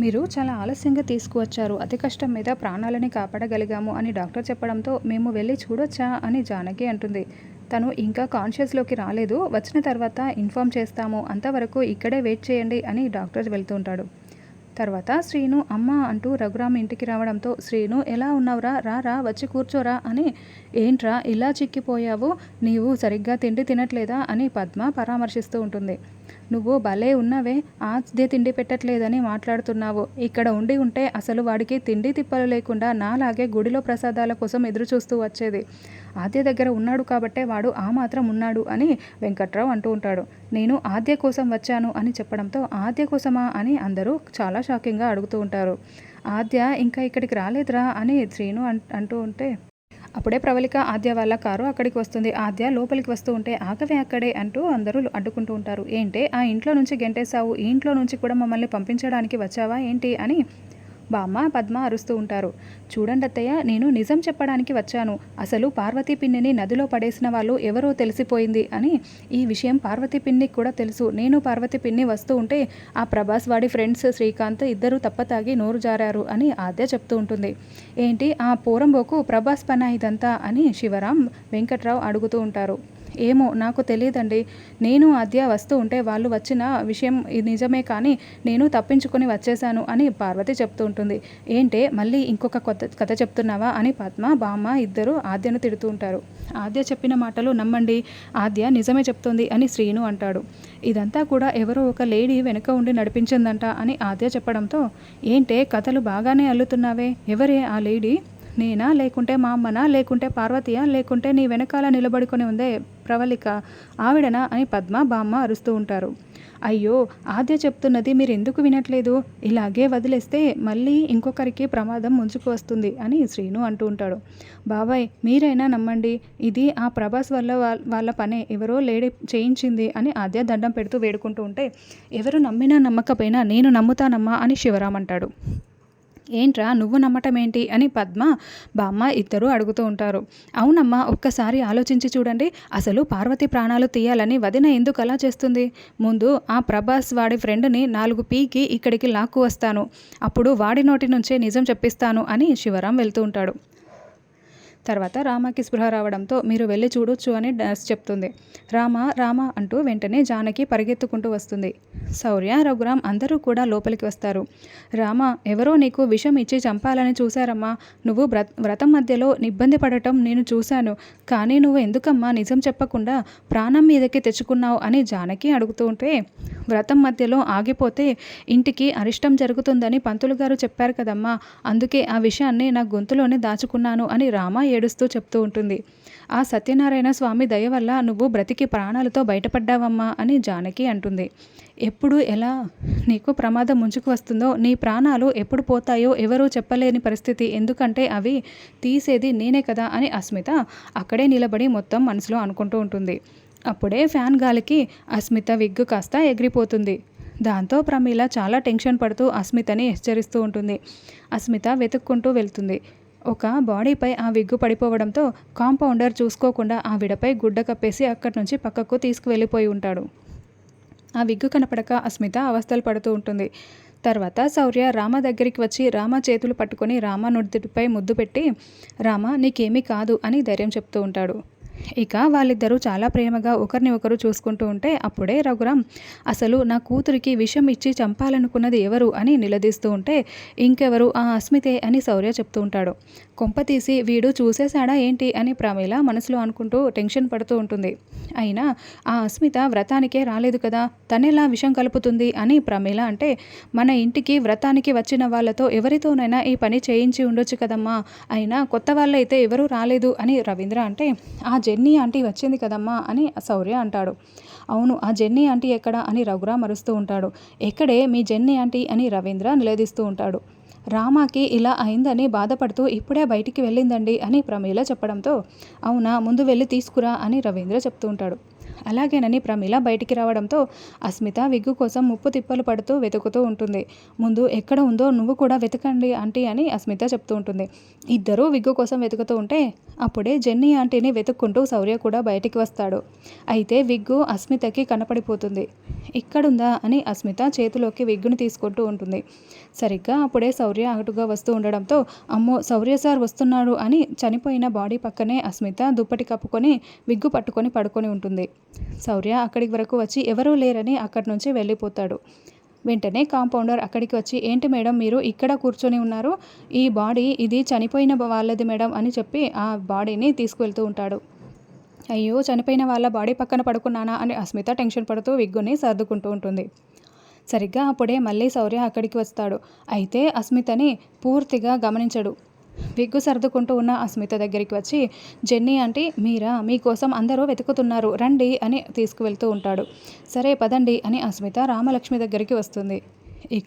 మీరు చాలా ఆలస్యంగా తీసుకువచ్చారు. అతి కష్టం మీద ప్రాణాలని కాపాడగలిగాము అని డాక్టర్ చెప్పడంతో మేము వెళ్ళి చూడొచ్చా అని జానకి అంటుంది. తను ఇంకా కాన్షియస్లోకి రాలేదు. వచ్చిన తర్వాత ఇన్ఫామ్ చేస్తాము. అంతవరకు ఇక్కడే వెయిట్ చేయండి అని డాక్టర్ వెళ్తుంటాడు. తర్వాత శ్రీను అమ్మ అంటూ రఘురామ్ ఇంటికి రావడంతో శ్రీను ఎలా ఉన్నావురా? రా రా వచ్చి కూర్చోరా అని ఏంట్రా ఇలా చిక్కిపోయావు? నీవు సరిగ్గా తిండి తినట్లేదా? అని పద్మ పరామర్శిస్తూ ఉంటుంది. నువ్వు భలే ఉన్నావే ఆదే తిండి పెట్టట్లేదని మాట్లాడుతున్నావు. ఇక్కడ ఉండి ఉంటే అసలు వాడికి తిండి తిప్పలు లేకుండా నాలాగే గుడిలో ప్రసాదాల కోసం ఎదురు చూస్తూ వచ్చేది. ఆద్య దగ్గర ఉన్నాడు కాబట్టే వాడు ఆ మాత్రం ఉన్నాడు అని వెంకట్రావు అంటూ ఉంటాడు. నేను ఆద్య కోసం వచ్చాను అని చెప్పడంతో ఆద్య కోసమా అని అందరూ చాలా షాకింగ్గా అడుగుతూ ఉంటారు. ఆద్య ఇంకా ఇక్కడికి రాలేదురా అని శ్రీను అంటూ ఉంటే అప్పుడే ప్రవళిక ఆద్య వాళ్ళ కారు అక్కడికి వస్తుంది. ఆద్య లోపలికి వస్తూ ఉంటే ఆగవే అక్కడే అంటూ అందరూ అడ్డుకుంటూ ఉంటారు. ఏంటే ఆ ఇంట్లో నుంచి గెంటేశావు ఈ ఇంట్లో నుంచి కూడా మమ్మల్ని పంపించడానికి వచ్చావా ఏంటి అని బామ్మ పద్మ అరుస్తూ ఉంటారు. చూడండి అత్తయ్య నేను నిజం చెప్పడానికి వచ్చాను. అసలు పార్వతీ పిన్నిని నదిలో పడేసిన వాళ్ళు ఎవరో తెలిసిపోయింది అని ఈ విషయం పార్వతీ పిన్నికి కూడా తెలుసు. నేను పార్వతీ పిన్ని వస్తూ ఉంటే ఆ ప్రభాస్ వాడి ఫ్రెండ్స్ శ్రీకాంత్ ఇద్దరు తప్పతాగి నోరు జారారు అని ఆద్య చెప్తూ ఉంటుంది. ఏంటి ఆ పోరంబోకు ప్రభాస్ పన ఇదంతా? అని శివరాం వెంకట్రావు అడుగుతూ ఉంటారు. ఏమో నాకు తెలియదండి. నేను ఆద్య వస్తూ ఉంటే వాళ్ళు వచ్చిన విషయం ఇది నిజమే కానీ నేను తప్పించుకొని వచ్చేసాను అని పార్వతి చెప్తూ ఉంటుంది. ఏంటే మళ్ళీ ఇంకొక కొత్త కథ చెప్తున్నావా అని పద్మ బామ్మ ఇద్దరు ఆద్యను తిడుతూ ఉంటారు. ఆద్య చెప్పిన మాటలు నమ్మండి. ఆద్య నిజమే చెప్తుంది అని శ్రీను అంటాడు. ఇదంతా కూడా ఎవరో ఒక లేడీ వెనుక ఉండి నడిపించిందంట అని ఆద్య చెప్పడంతో ఏంటే కథలు బాగానే అల్లుతున్నావే? ఎవరే ఆ లేడీ? నేనా? లేకుంటే మా అమ్మనా? లేకుంటే పార్వతియా? లేకుంటే నీ వెనకాల నిలబడుకొని ఉందే ప్రవళిక? ఆవిడనా? అని పద్మ బామ్మ అరుస్తూ ఉంటారు. అయ్యో ఆద్య చెప్తున్నది మీరు ఎందుకు వినట్లేదు? ఇలాగే వదిలేస్తే మళ్ళీ ఇంకొకరికి ప్రమాదం ముంచుకు వస్తుంది అని శ్రీను అంటూ ఉంటాడు. బాబాయ్ మీరైనా నమ్మండి. ఇది ఆ ప్రభాస్ వల్ల వాళ్ళ పనే. ఎవరో లేడీ చేయించింది అని ఆద్య దండం పెడుతూ వేడుకుంటూ ఉంటే ఎవరు నమ్మినా నమ్మకపోయినా నేను నమ్ముతానమ్మా అని శివరామ్ అంటాడు. ఏంట్రా నువ్వు నమ్మటం ఏంటి అని పద్మ బామ్మ ఇద్దరు అడుగుతూ ఉంటారు. అవునమ్మా ఒక్కసారి ఆలోచించి చూడండి. అసలు పార్వతి ప్రాణాలు తీయాలని వదిన ఎందుకు అలా చేస్తుంది? ముందు ఆ ప్రభాస్ వాడి ఫ్రెండ్ని నాలుగు పీకి ఇక్కడికి లాక్కు వస్తాను. అప్పుడు వాడి నోటి నుంచే నిజం చెప్పిస్తాను అని శివరాం వెళ్తూ ఉంటాడు. తర్వాత రామకి స్పృహ రావడంతో మీరు వెళ్ళి చూడొచ్చు అని చెప్తుంది. రామ రామ అంటూ వెంటనే జానకి పరిగెత్తుకుంటూ వస్తుంది. శౌర్య రఘురాం అందరూ కూడా లోపలికి వస్తారు. రామ ఎవరో నీకు విషం ఇచ్చి చంపాలని చూశారమ్మా. నువ్వు వ్రతం మధ్యలో ఇబ్బంది పడటం నేను చూశాను. కానీ నువ్వు ఎందుకమ్మా నిజం చెప్పకుండా ప్రాణం మీదకి తెచ్చుకున్నావు అని జానకి అడుగుతూ ఉంటే వ్రతం మధ్యలో ఆగిపోతే ఇంటికి అరిష్టం జరుగుతుందని పంతులు గారు చెప్పారు కదమ్మా. అందుకే ఆ విషయాన్ని నా గొంతులోనే దాచుకున్నాను అని రామ ఏడుస్తూ చెప్తూ ఉంటుంది. ఆ సత్యనారాయణ స్వామి దయ వల్ల నువ్వు బ్రతికి ప్రాణాలతో బయటపడ్డావమ్మా అని జానకి అంటుంది. ఎప్పుడు? ఎలా? నీకు ప్రమాదం ముంచుకు వస్తుందో నీ ప్రాణాలు ఎప్పుడు పోతాయో ఎవరూ చెప్పలేని పరిస్థితి. ఎందుకంటే అవి తీసేది నేనే కదా అని అస్మిత అక్కడే నిలబడి మొత్తం మనసులో అనుకుంటూ ఉంటుంది. అప్పుడే ఫ్యాన్ గాలికి అస్మిత విగ్గు కాస్త ఎగిరిపోతుంది. దాంతో ప్రమీల చాలా టెన్షన్ పడుతూ అస్మితని హెచ్చరిస్తూ ఉంటుంది. అస్మిత వెతుక్కుంటూ వెళ్తుంది. ఒక బాడీపై ఆ విగ్గు పడిపోవడంతో కాంపౌండర్ చూసుకోకుండా ఆవిడపై గుడ్డ కప్పేసి అక్కడి నుంచి పక్కకు తీసుకువెళ్ళిపోయి ఉంటాడు. ఆ విగ్గు కనపడక అస్మిత అవస్థలు పడుతూ ఉంటుంది. తర్వాత శౌర్య రామ దగ్గరికి వచ్చి రామ చేతులు పట్టుకొని రామ నుడిపై ముద్దు పెట్టి రామ నీకేమీ కాదు అని ధైర్యం చెప్తూ ఉంటాడు. ఇక వాళ్ళిద్దరూ చాలా ప్రేమగా ఒకరిని ఒకరు చూసుకుంటూ ఉంటే అప్పుడే రఘురామ్ అసలు నా కూతురికి విషం ఇచ్చి చంపాలనుకున్నది ఎవరు? అని నిలదీస్తూ ఉంటే ఇంకెవరు? ఆ అస్మితే అని శౌర్య చెప్తూ ఉంటాడు. కొంప తీసి వీడు చూసేశాడా ఏంటి? అని ప్రమీల మనసులో అనుకుంటూ టెన్షన్ పడుతూ ఉంటుంది. అయినా ఆ అస్మిత వ్రతానికే రాలేదు కదా తనెలా విషం కలుపుతుంది? అని ప్రమీల అంటే మన ఇంటికి వ్రతానికి వచ్చిన వాళ్ళతో ఎవరితోనైనా ఈ పని చేయించి ఉండొచ్చు కదమ్మా అయినా కొత్త వాళ్ళైతే ఎవరూ రాలేదు అని రవీంద్ర అంటే ఆ జెన్నీ ఆంటీ వచ్చింది కదమ్మా అని శౌర్య అంటాడు. అవును ఆ జెన్నీ ఆంటీ ఎక్కడ అని రఘురామ్ అరుస్తూ ఉంటాడు. ఎక్కడే మీ జెన్నీ ఆంటీ అని రవీంద్ర నిలదీస్తూ ఉంటాడు. రామాకి ఇలా అయిందని బాధపడుతూ ఇప్పుడే బయటికి వెళ్ళిందండి అని ప్రమీల చెప్పడంతో అవునా ముందు వెళ్ళి తీసుకురా అని రవీంద్ర చెప్తూ ఉంటాడు. అలాగేనని ప్రమీల బయటికి రావడంతో అస్మిత విగ్గు కోసం ముప్పు తిప్పలు పడుతూ వెతుకుతూ ఉంటుంది. ముందు ఎక్కడ ఉందో నువ్వు కూడా వెతకండి ఆంటీ అని అస్మిత చెప్తూ ఉంటుంది. ఇద్దరూ విగ్గు కోసం వెతుకుతూ ఉంటే అప్పుడే జెన్నీ ఆంటీని వెతుక్కుంటూ శౌర్య కూడా బయటికి వస్తాడు. అయితే విగ్గు అస్మితకి కనపడిపోతుంది. ఇక్కడుందా అని అస్మిత చేతిలోకి విగ్గుని తీసుకుంటూ ఉంటుంది. సరిగ్గా అప్పుడే శౌర్య అటుగా వస్తూ ఉండడంతో అమ్మో శౌర్య సార్ వస్తున్నాడు అని చనిపోయిన బాడీ పక్కనే అస్మిత దుప్పటి కప్పుకొని విగ్గు పట్టుకొని పడుకొని ఉంటుంది. శౌర్య అక్కడి వరకు వచ్చి ఎవరూ లేరని అక్కడి నుంచి వెళ్ళిపోతాడు. వెంటనే కాంపౌండర్ అక్కడికి వచ్చి ఏంటి మేడం మీరు ఇక్కడ కూర్చొని ఉన్నారు? ఈ బాడీ ఇది చనిపోయిన వాళ్ళది మేడం అని చెప్పి ఆ బాడీని తీసుకువెళ్తూ ఉంటాడు. అయ్యో చనిపోయిన వాళ్ళ బాడీ పక్కన పడుకున్నానా? అని అస్మిత టెన్షన్ పడుతూ విగ్గుని సర్దుకుంటూ ఉంటుంది. సరిగ్గా అప్పుడే మళ్ళీ శౌర్య అక్కడికి వస్తాడు. అయితే అస్మితని పూర్తిగా గమనించడు. విగ్గు సర్దుకుంటూ ఉన్న అస్మిత దగ్గరికి వచ్చి జెన్నీ అంటే మీరా? మీకోసం అందరూ వెతుకుతున్నారు. రండి అని తీసుకువెళ్తూ ఉంటాడు. సరే పదండి అని అస్మిత రామలక్ష్మి దగ్గరికి వస్తుంది. ఇక